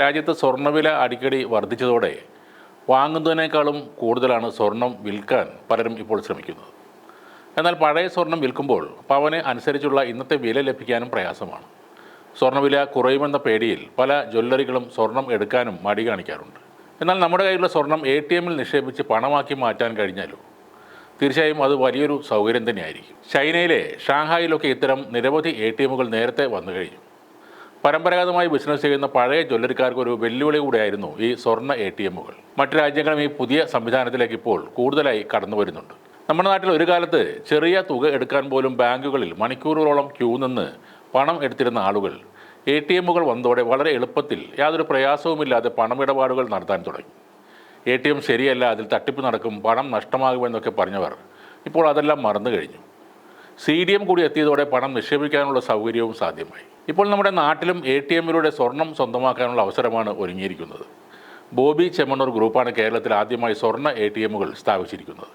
രാജ്യത്ത് സ്വർണവില അടിക്കടി വർദ്ധിച്ചതോടെ വാങ്ങുന്നതിനേക്കാളും കൂടുതലാണ് സ്വർണം വിൽക്കാൻ പലരും ഇപ്പോൾ ശ്രമിക്കുന്നത്. എന്നാൽ പഴയ സ്വർണം വിൽക്കുമ്പോൾ പവന് അനുസരിച്ചുള്ള ഇന്നത്തെ വില ലഭിക്കാനും പ്രയാസമാണ്. സ്വർണവില കുറയുമെന്ന പേടിയിൽ പല ജ്വല്ലറികളും സ്വർണം എടുക്കാനും മടി കാണിക്കാറുണ്ട്. എന്നാൽ നമ്മുടെ കയ്യിലുള്ള സ്വർണം എ ടി എമ്മിൽ നിക്ഷേപിച്ച് പണമാക്കി മാറ്റാൻ കഴിഞ്ഞാലോ? തീർച്ചയായും അത് വലിയൊരു സൗകര്യം തന്നെയായിരിക്കും. ചൈനയിലെ ഷാങ്ഹായിലൊക്കെ ഇത്തരം നിരവധി എ ടി എമ്മുകൾ നേരത്തെ വന്നു കഴിഞ്ഞു. പരമ്പരാഗതമായി ബിസിനസ് ചെയ്യുന്ന പഴയ ജ്വല്ലറിക്കാർക്ക് ഒരു വെല്ലുവിളി കൂടിയായിരുന്നു ഈ സ്വർണ എ ടി എമ്മുകൾ മറ്റു രാജ്യങ്ങളും ഈ പുതിയ സംവിധാനത്തിലേക്ക് ഇപ്പോൾ കൂടുതലായി കടന്നു വരുന്നുണ്ട്. നമ്മുടെ നാട്ടിൽ ഒരു കാലത്ത് ചെറിയ തുക എടുക്കാൻ പോലും ബാങ്കുകളിൽ മണിക്കൂറുകളോളം ക്യൂ നിന്ന് പണം എടുത്തിരുന്ന ആളുകൾ എ ടി എമ്മുകൾ വന്നതോടെ വളരെ എളുപ്പത്തിൽ യാതൊരു പ്രയാസവുമില്ലാതെ പണമിടപാടുകൾ നടത്താൻ തുടങ്ങി. എ ടി എം ശരിയല്ല അതിൽ തട്ടിപ്പ് നടക്കും പണം നഷ്ടമാകുമെന്നൊക്കെ പറഞ്ഞവർ ഇപ്പോൾ അതെല്ലാം മറന്നു കഴിഞ്ഞു. സി ഡി എം കൂടി എത്തിയതോടെ പണം നിക്ഷേപിക്കാനുള്ള സൗകര്യവും സാധ്യമായി. ഇപ്പോൾ നമ്മുടെ നാട്ടിലും എ ടി എമ്മിലൂടെ സ്വർണം സ്വന്തമാക്കാനുള്ള അവസരമാണ് ഒരുങ്ങിയിരിക്കുന്നത്. ബോബി ചെമ്മണ്ണൂർ ഗ്രൂപ്പാണ് കേരളത്തിൽ ആദ്യമായി സ്വർണ എ ടി എമ്മുകൾ സ്ഥാപിച്ചിരിക്കുന്നത്.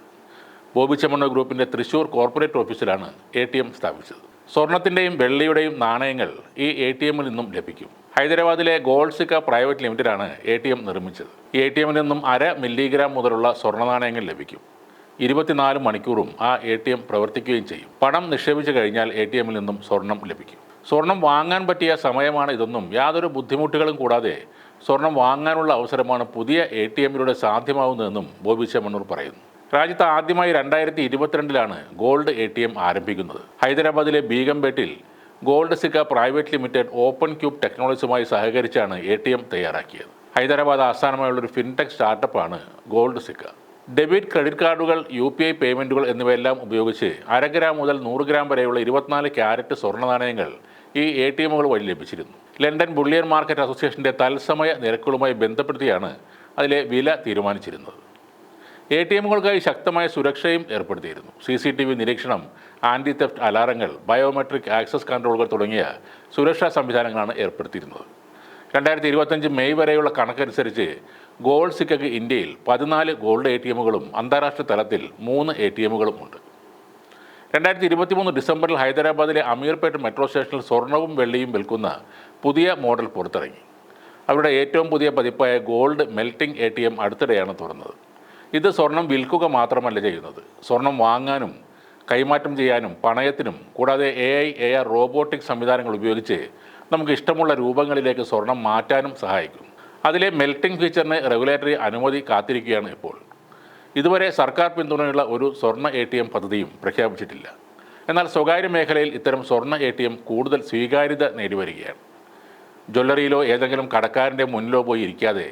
ബോബി ചെമ്മണ്ണൂർ ഗ്രൂപ്പിന്റെ തൃശൂർ കോർപ്പറേറ്റ് ഓഫീസിലാണ് എ ടി എം സ്ഥാപിച്ചത്. സ്വർണത്തിന്റെയും വെള്ളിയുടെയും നാണയങ്ങൾ ഈ എ ടി എമ്മിൽ നിന്നും ലഭിക്കും. ഹൈദരാബാദിലെ ഗോൾസിക്ക പ്രൈവറ്റ് ലിമിറ്റഡാണ് എ ടി എം നിർമ്മിച്ചത്. എ ടി എമ്മിൽ നിന്നും അര മില്ലിഗ്രാം മുതലുള്ള സ്വർണ നാണയങ്ങൾ ലഭിക്കും. ഇരുപത്തിനാല് മണിക്കൂറും ആ എ ടി എം പ്രവർത്തിക്കുകയും ചെയ്യും. പണം നിക്ഷേപിച്ചു കഴിഞ്ഞാൽ എ ടി എമ്മിൽ നിന്നും സ്വർണം ലഭിക്കും. സ്വർണം വാങ്ങാൻ പറ്റിയ സമയമാണ് ഇതൊന്നും. യാതൊരു ബുദ്ധിമുട്ടുകളും കൂടാതെ സ്വർണം വാങ്ങാനുള്ള അവസരമാണ് പുതിയ എ ടി എമ്മിലൂടെ സാധ്യമാവുന്നതെന്നും ബോബി ചെമ്മണ്ണൂർ പറയുന്നു. രാജ്യത്ത് ആദ്യമായി രണ്ടായിരത്തി ഇരുപത്തിരണ്ടിലാണ് ഗോൾഡ് എ ടി എം ആരംഭിക്കുന്നത്. ഹൈദരാബാദിലെ ബീഗംപേട്ടിൽ Gold Sikka private limited Open Cube ടെക്നോളജിയുമായി സഹകരിച്ചാണ് എ ടി എം തയ്യാറാക്കിയത്. ഹൈദരാബാദ് ആസ്ഥാനമായുള്ള ഒരു ഫിൻടെക് സ്റ്റാർട്ടപ്പാണ് ഗോൾഡ് സിക്ക. ഡെബിറ്റ് ക്രെഡിറ്റ് കാർഡുകൾ യു പി ഐ പേയ്മെന്റുകൾ എന്നിവയെല്ലാം ഉപയോഗിച്ച് അര ഗ്രാം മുതൽ നൂറ് ഗ്രാം വരെയുള്ള ഇരുപത്തിനാല് ക്യാരറ്റ് സ്വർണ നാണയങ്ങൾ ഈ എ ടി എമ്മുകൾ വഴി ലഭിച്ചിരുന്നു. ലണ്ടൻ ബുള്ളിയൻ മാർക്കറ്റ് അസോസിയേഷന്റെ തത്സമയ നിരക്കുകളുമായി ബന്ധപ്പെടുത്തിയാണ് അതിലെ വില തീരുമാനിച്ചിരുന്നത്. എ ടി എമ്മുകൾക്കായി ശക്തമായ സുരക്ഷയും ഏർപ്പെടുത്തിയിരുന്നു. സി സി ടി വി നിരീക്ഷണം ആന്റി തെഫ്റ്റ് അലാറങ്ങൾ ബയോമെട്രിക് ആക്സസ് കൺട്രോളുകൾ തുടങ്ങിയ സുരക്ഷാ സംവിധാനങ്ങളാണ് ഏർപ്പെടുത്തിയിരുന്നത്. രണ്ടായിരത്തി ഇരുപത്തഞ്ച് മെയ് വരെയുള്ള കണക്കനുസരിച്ച് ഗോൾഡ് സിക്കക്ക് ഇന്ത്യയിൽ പതിനാല് ഗോൾഡ് എ ടി എമ്മുകളും അന്താരാഷ്ട്ര തലത്തിൽ മൂന്ന് എ ടി എമ്മുകളും ഉണ്ട്. രണ്ടായിരത്തി ഇരുപത്തി മൂന്ന് ഡിസംബറിൽ ഹൈദരാബാദിലെ അമീർപേട്ട് മെട്രോ സ്റ്റേഷനിൽ സ്വർണവും വെള്ളിയും വിൽക്കുന്ന പുതിയ മോഡൽ പുറത്തിറങ്ങി. അവരുടെ ഏറ്റവും പുതിയ പതിപ്പായ gold melting A T M അടുത്തിടെയാണ് തുറന്നത്. ഇത് സ്വർണം വിൽക്കുക മാത്രമല്ല ചെയ്യുന്നത്. സ്വർണം വാങ്ങാനും കൈമാറ്റം ചെയ്യാനും പണയത്തിനും കൂടാതെ A I A R robotic സംവിധാനങ്ങൾ ഉപയോഗിച്ച് നമുക്ക് ഇഷ്ടമുള്ള രൂപങ്ങളിലേക്ക് സ്വർണം മാറ്റാനും സഹായിക്കും. അതിലെ മെൽറ്റിംഗ് ഫീച്ചറിന് റെഗുലേറ്ററി അനുമതി കാത്തിരിക്കുകയാണ് ഇപ്പോൾ. ഇതുവരെ സർക്കാർ പിന്തുണയുള്ള ഒരു സ്വർണ എ ടി എം പദ്ധതിയും പ്രഖ്യാപിച്ചിട്ടില്ല. എന്നാൽ സ്വകാര്യ മേഖലയിൽ ഇത്തരം സ്വർണ എ ടി എം കൂടുതൽ സ്വീകാര്യത നേടിവരികയാണ്. ജ്വല്ലറിയിലോ ഏതെങ്കിലും കടക്കാരന്റെ മുന്നിലോ പോയി ഇരിക്കാതെ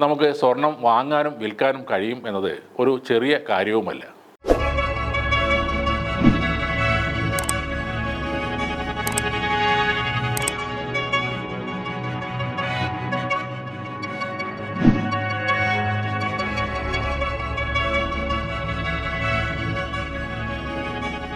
നമുക്ക് സ്വർണം വാങ്ങാനും വിൽക്കാനും കഴിയും എന്നത് ഒരു ചെറിയ കാര്യവുമല്ല.